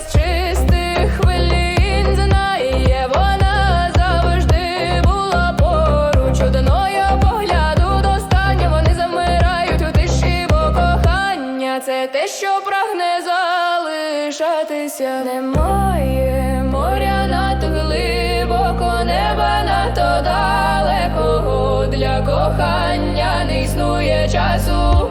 без чистих хвилин знає вона завжди була поруч погляду достання. Вони замирають у тиші, бо це те, що прагне залишатися. Немає моря надто глибоко, неба надто далекого для кохання не існує часу.